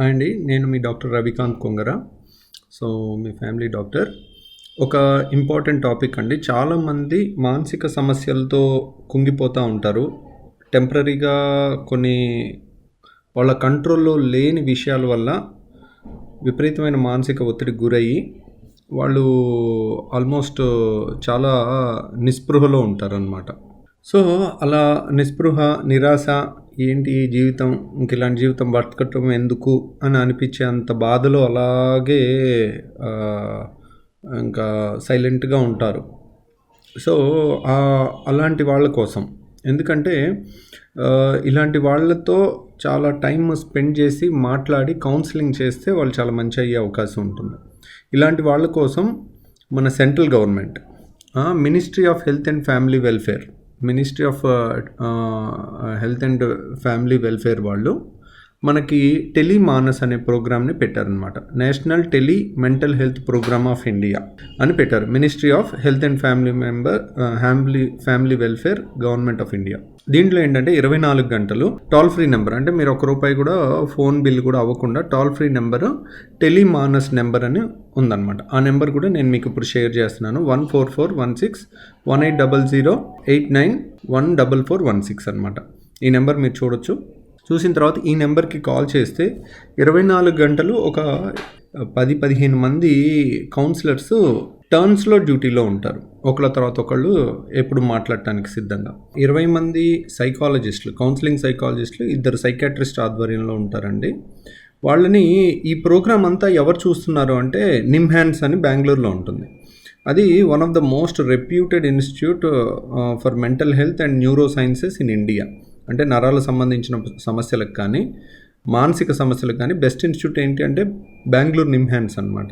Hi అండి నేను మీ డాక్టర్ రవికాంత్ కొంగర. సో మీ ఫ్యామిలీ డాక్టర్. ఒక ఇంపార్టెంట్ టాపిక్ అండి. చాలామంది మానసిక సమస్యలతో కుంగిపోతూ ఉంటారు. టెంపరీగా కొన్ని వాళ్ళ కంట్రోల్లో లేని విషయాల వల్ల విపరీతమైన మానసిక ఒత్తిడి గురయ్యి వాళ్ళు ఆల్మోస్ట్ చాలా నిస్పృహలో ఉంటారనమాట సో అలా నిస్పృహ నిరాశ ఏంటి ఈ జీవితం? ఇంక ఇలాంటి జీవితం బతకటం ఎందుకు? అని అనిపించే అంత బాధలో అలాగే ఇంకా సైలెంట్గా ఉంటారు. సో అలాంటి వాళ్ళ కోసం. ఎందుకంటే ఇలాంటి వాళ్ళతో చాలా టైం స్పెండ్ చేసి మాట్లాడి కౌన్సిలింగ్ చేస్తే వాళ్ళు చాలా మంచి అయ్యే అవకాశం ఉంటుంది. ఇలాంటి వాళ్ళ కోసం మన central government ministry of health and family welfare ministry of health and family welfare వాళ్ళు మనకి టెలిమానస్ అనే ప్రోగ్రామ్ని పెట్టారనమాట national tele mental health programme of India అని పెట్టారు. Ministry of health and family member family family welfare government of India. దీంట్లో ఏంటంటే ఇరవై నాలుగు గంటలు టోల్ ఫ్రీ నెంబర్ అంటే మీరు ఒక రూపాయి కూడా ఫోన్ బిల్ కూడా అవ్వకుండా toll free number Telemanas number అని ఉందన్నమాట. ఆ నెంబర్ కూడా నేను మీకు ఇప్పుడు షేర్ చేస్తున్నాను. One four four one six one eight double zero eight nine one double four one six అనమాట ఈ నెంబర్ మీరు చూడొచ్చు. చూసిన తర్వాత ఈ నెంబర్కి కాల్ చేస్తే ఇరవై నాలుగు గంటలు ఒక పది పదిహేను మంది కౌన్సిలర్స్ టర్న్స్లో డ్యూటీలో ఉంటారు. ఒకళ్ళ తర్వాత ఒకళ్ళు ఎప్పుడు మాట్లాడటానికి సిద్ధంగా. ఇరవై మంది సైకాలజిస్టులు కౌన్సిలింగ్ సైకాలజిస్టులు ఇద్దరు సైకాట్రిస్ట్ ఆధ్వర్యంలో ఉంటారండి. వాళ్ళని ఈ ప్రోగ్రామ్ అంతా ఎవరు చూస్తున్నారు అంటే నిమ్హాన్స్ అని బెంగళూరులో ఉంటుంది. అది one of the most reputed institute for mental health and neuro sciences in India. అంటే నరాలకు సంబంధించిన సమస్యలకు కానీ మానసిక సమస్యలకు కానీ బెస్ట్ ఇన్స్టిట్యూట్ ఏంటి అంటే బెంగళూరు నిమ్హాన్స్ అనమాట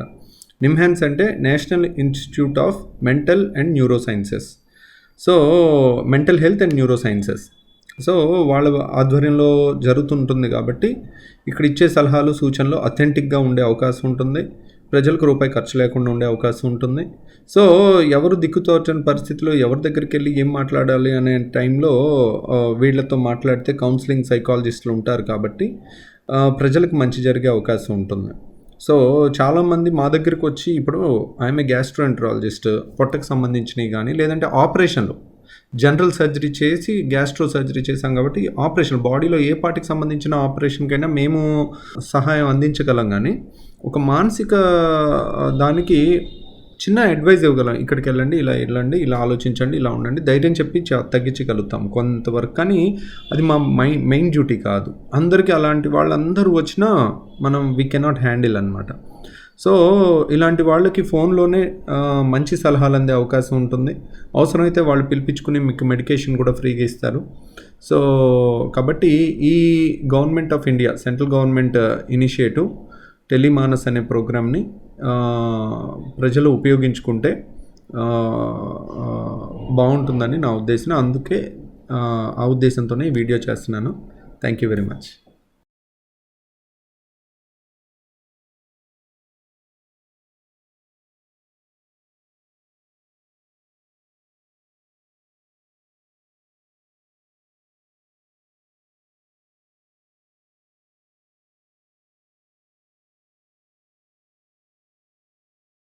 నిమ్హాన్స్ అంటే national institute of mental and neuro sciences so mental health and neuro sciences so వాళ్ళ ఆధ్వర్యంలో జరుగుతుంటుంది కాబట్టి ఇక్కడ ఇచ్చే సలహాలు సూచనలు అథెంటిక్గా ఉండే అవకాశం ఉంటుంది. ప్రజలకు రూపాయి ఖర్చు లేకుండా ఉండే అవకాశం ఉంటుంది. సో ఎవరు దిక్కుతోచని పరిస్థితిలో ఎవరి దగ్గరికి వెళ్ళి ఏం మాట్లాడాలి అనే టైంలో వీళ్ళతో మాట్లాడితే కౌన్సిలింగ్ సైకాలజిస్టులు ఉంటారు కాబట్టి ప్రజలకు మంచి జరిగే అవకాశం ఉంటుంది. సో చాలామంది మా దగ్గరికి వచ్చి ఇప్పుడు ఆమె గ్యాస్ట్రోఎంట్రాలజిస్ట్ పొట్టకు సంబంధించినవి కానీ లేదంటే ఆపరేషన్లు జనరల్ సర్జరీ చేసి గ్యాస్ట్రో సర్జరీ చేసాం కాబట్టి ఆపరేషన్ బాడీలో ఏ పార్టీకి సంబంధించిన ఆపరేషన్కైనా మేము సహాయం అందించగలం కానీ ఒక మానసిక దానికి చిన్న అడ్వైజ్ ఇవ్వగలం. ఇక్కడికి వెళ్ళండి ఇలా వెళ్ళండి ఇలా ఆలోచించండి ఇలా ఉండండి ధైర్యం చెప్పి చ- తగ్గించగలుగుతాం కొంతవరకు. కానీ అది మా మై మెయిన్ డ్యూటీ కాదు. అందరికీ అలాంటి వాళ్ళందరూ వచ్చినా మనం వీ కెనాట్ హ్యాండిల్ అనమాట సో ఇలాంటి వాళ్ళకి ఫోన్లోనే మంచి సలహాలు అందే అవకాశం ఉంటుంది. అవసరమైతే వాళ్ళు పిలిపించుకుని మీకు మెడికేషన్ కూడా ఫ్రీగా ఇస్తారు. సో కాబట్టి ఈ government of India central government initiative Telemanas అనే ప్రోగ్రామ్ని ప్రజలు ఉపయోగించుకుంటే బాగుంటుందని నా ఉద్దేశం. అందుకే ఆ, ఆ ఉద్దేశంతోనే ఈ వీడియో చేస్తున్నాను. Thank you very much.